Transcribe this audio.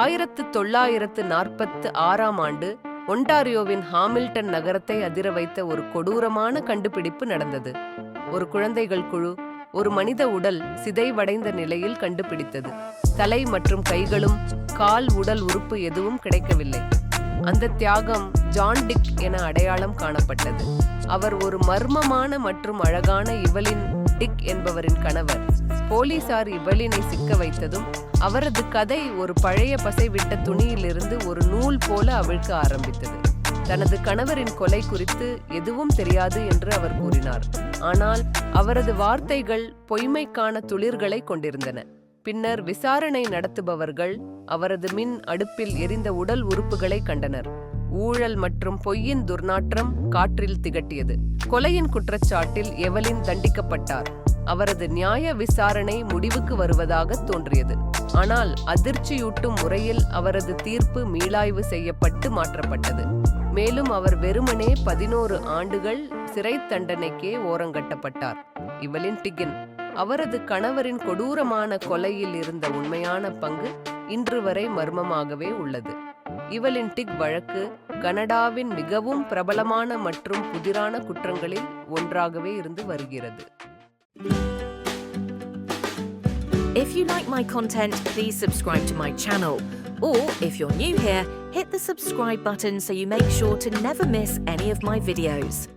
ஆயிரத்து தொள்ளாயிரத்து நாற்பத்து ஆறாம் ஆண்டு ஒன்டாரியோவின் ஹாமில்டன் நகரத்தை அதிர வைத்த ஒரு கொடூரமான கண்டுபிடிப்பு நடந்தது. ஒரு குழந்தைகள் குழு ஒரு மனித உடல் சிதைவடைந்த நிலையில் கண்டுபிடித்தது. தலை மற்றும் கைகளும் கால் உடல் உறுப்பு எதுவும் கிடைக்கவில்லை. அந்த தியாகம் ஜான் டிக் என அடையாளம் காணப்பட்டது. அவர் ஒரு மர்மமான மற்றும் அழகான இவலின் டிக் என்பவரின் கணவர். போலீசார் இவலினை சிக்க வைத்ததும் அவரது கதை ஒரு பழைய பசைவிட்ட துணியிலிருந்து ஒரு நூல் போல அவிழ்க்க ஆரம்பித்தது. தனது கணவரின் கொலை குறித்து எதுவும் தெரியாது என்று அவர் கூறினார். ஆனால் அவரது வார்த்தைகள் பொய்மைக்கான துளிர்களை கொண்டிருந்தன. பின்னர் விசாரணை நடத்துபவர்கள் அவரது மின் அடுப்பில் எரிந்த உடல் உறுப்புகளை கண்டனர். ஊழல் மற்றும் பொய்யின் துர்நாற்றம் காற்றில் திகட்டியது. கொலையின் குற்றச்சாட்டில் எவலின் தண்டிக்கப்பட்டார்? அவரது நியாய விசாரணை முடிவுக்கு வருவதாக தோன்றியது. ஆனால் அதிர்ச்சியூட்டும் முறையில் அவரது தீர்ப்பு மீளாய்வு செய்யப்பட்டு மாற்றப்பட்டது. மேலும் அவர் வெறுமனே பதினோரு ஆண்டுகள் சிறை தண்டனைக்கே ஓரங்கட்டப்பட்டார் இவலின் டிகின் அவரது கணவரின் கொடூரமான கொலையில் இருந்த உண்மையான பங்கு இன்று வரை மர்மமாகவே உள்ளது. இவலின் டிக் வழக்கு கனடாவின் மிகவும் பிரபலமான மற்றும் புதிரான குற்றங்களில் ஒன்றாகவே இருந்து வருகிறது. If you like my content, please subscribe to my channel. Or if you're new here, hit the subscribe button so you make sure to never miss any of my videos.